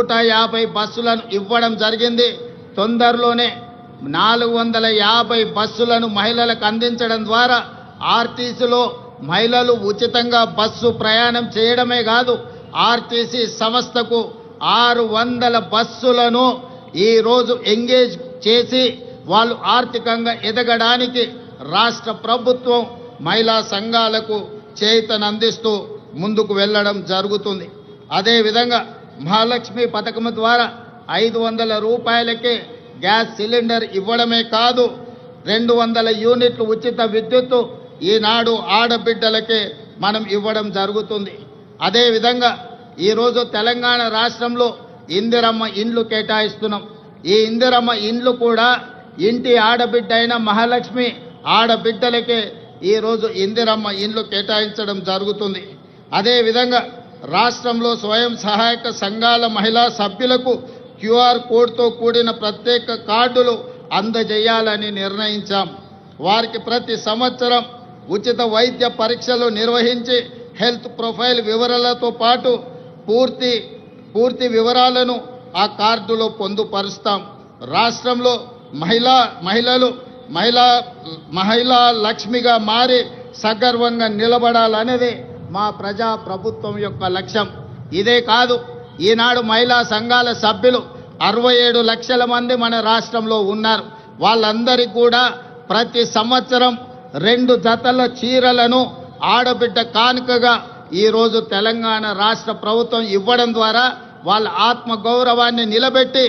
నూట యాభై బస్సులను ఇవ్వడం జరిగింది. తొందరలోనే నాలుగు వందల యాభై బస్సులను మహిళలకు అందించడం ద్వారా ఆర్టీసీలో మహిళలు ఉచితంగా బస్సు ప్రయాణం చేయడమే కాదు ఆర్టీసీ సంస్థకు ఆరు వందల బస్సులను ఈరోజు ఎంగేజ్ చేసి వాళ్ళు ఆర్థికంగా ఎదగడానికి రాష్ట్ర ప్రభుత్వం మహిళా సంఘాలకు చేతనందిస్తూ ముందుకు వెళ్ళడం జరుగుతుంది. అదేవిధంగా మహాలక్ష్మి పథకం ద్వారా ఐదు వందల రూపాయలకే గ్యాస్ సిలిండర్ ఇవ్వడమే కాదు రెండు వందల యూనిట్లు ఉచిత విద్యుత్తు ఈనాడు ఆడబిడ్డలకే మనం ఇవ్వడం జరుగుతుంది. అదేవిధంగా ఈరోజు తెలంగాణ రాష్ట్రంలో ఇందిరమ్మ ఇండ్లు కేటాయిస్తున్నాం. ఈ ఇందిరమ్మ ఇండ్లు కూడా ఇంటి ఆడబిడ్డ అయిన మహాలక్ష్మి ఆడబిడ్డలకే ఈరోజు ఇందిరమ్మ ఇండ్లు కేటాయించడం జరుగుతుంది. అదేవిధంగా రాష్ట్రంలో స్వయం సహాయక సంఘాల మహిళా సభ్యులకు క్యూఆర్ కోడ్తో కూడిన ప్రత్యేక కార్డులు అందజేయాలని నిర్ణయించాం. వారికి ప్రతి సంవత్సరం ఉచిత వైద్య పరీక్షలు నిర్వహించి హెల్త్ ప్రొఫైల్ వివరాలతో పాటు పూర్తి పూర్తి వివరాలను ఆ కార్డులో పొందుపరుస్తాం. రాష్ట్రంలో మహిళా మహిళలు మహిళా మహిళా లక్ష్మిగా మారి సగర్వంగా నిలబడాలనేది మా ప్రజా ప్రభుత్వం యొక్క లక్ష్యం. ఇదే కాదు ఈనాడు మహిళా సంఘాల సభ్యులు అరవై ఏడు లక్షల మంది మన రాష్ట్రంలో ఉన్నారు. వాళ్ళందరికీ కూడా ప్రతి సంవత్సరం రెండు జతల చీరలను ఆడబిడ్డ కానుకగా ఈరోజు తెలంగాణ రాష్ట్ర ప్రభుత్వం ఇవ్వడం ద్వారా వాళ్ళ ఆత్మ గౌరవాన్ని నిలబెట్టి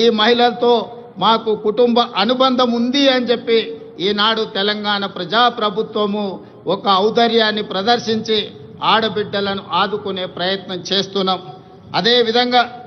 ఈ మహిళలతో మాకు కుటుంబ అనుబంధం ఉంది అని చెప్పి ఈనాడు తెలంగాణ ప్రజాప్రభుత్వము ఒక ఔదార్యాన్ని ప్రదర్శించి ఆడబిడ్డలను ఆదుకునే ప్రయత్నం చేస్తున్నాం. అదేవిధంగా